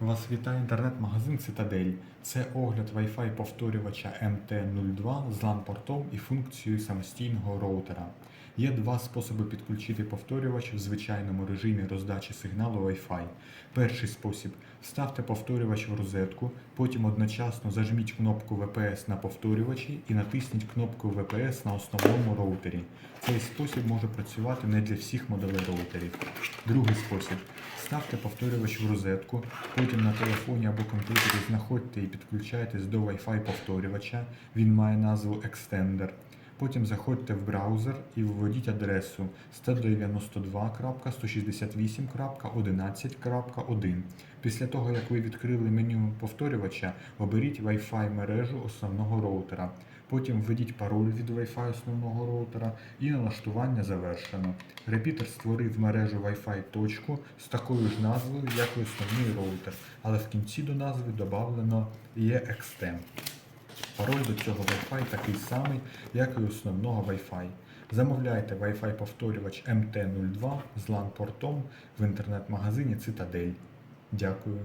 Вас вітає інтернет-магазин Цитадель. Це огляд Wi-Fi повторювача MT02 з LAN-портом і функцією самостійного роутера. Є два способи підключити повторювач в звичайному режимі роздачі сигналу Wi-Fi. Перший спосіб вставте повторювач в розетку, потім одночасно зажміть кнопку VPS на повторювачі і натисніть кнопку VPS на основному роутері. Цей спосіб може працювати не для всіх моделей роутерів. Другий спосіб. Ставте повторювач в розетку, потім на телефоні або комп'ютері знаходьте і підключайтесь до Wi-Fi повторювача. Він має назву Extender. Потім заходьте в браузер і введіть адресу 192.168.11.1. Після того, як ви відкрили меню повторювача, оберіть Wi-Fi мережу основного роутера. Потім введіть пароль від Wi-Fi основного роутера і налаштування завершено. Репітер створив мережу Wi-Fi точку з такою ж назвою, як і основний роутер, але в кінці до назви додано EXTEM. Пароль до цього Wi-Fi такий самий, як і основного Wi-Fi. Замовляйте Wi-Fi повторювач MT02 з LAN-портом в інтернет-магазині Цитадель. Дякую.